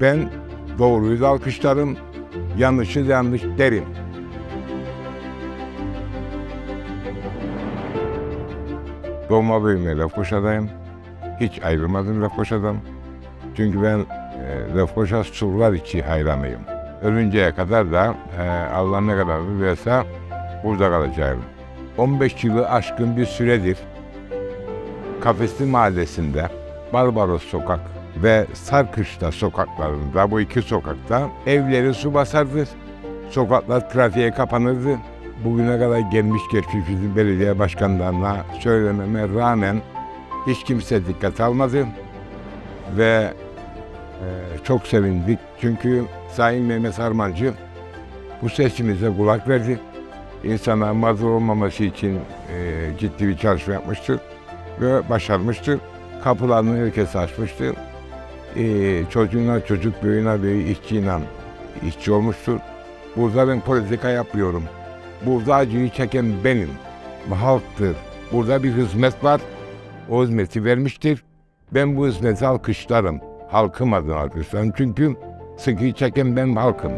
Ben doğruyu da alkışlarım, yanlışı yanlış derim. Doğma büyüme Lefkoşa'dayım. Hiç ayrılmadım Lefkoşa'dan. Çünkü ben e, Lefkoşa surlar içi hayranıyım. Ölünceye kadar da e, Allah ne kadar verirse burada kalacağım. 15 yılı aşkın bir süredir Kafesli Mahallesi'nde Barbaros Sokak ve Sarkışla sokaklarında bu iki sokakta evleri su basardı. Sokaklar trafiğe kapanırdı. Bugüne kadar gelmiş geçmiş bizim belediye başkanlarına söylememe rağmen hiç kimse dikkat almadı. Ve e, çok sevindik. Çünkü Sayın Mehmet Harmancı bu sesimize kulak verdi. İnsana mağdur olmaması için e, ciddi bir çalışma yapmıştır ve başarmıştır. Kapılarını herkes açmıştır. Ee, çocuğuna çocuk, büyüğüne büyüğü, işçiyle işçi olmuştur. Burada ben politika yapıyorum. Burada acıyı çeken benim. Halktır. Burada bir hizmet var. O hizmeti vermiştir. Ben bu hizmeti alkışlarım. Halkım adına alkışlarım. Çünkü sıkıyı çeken ben halkım.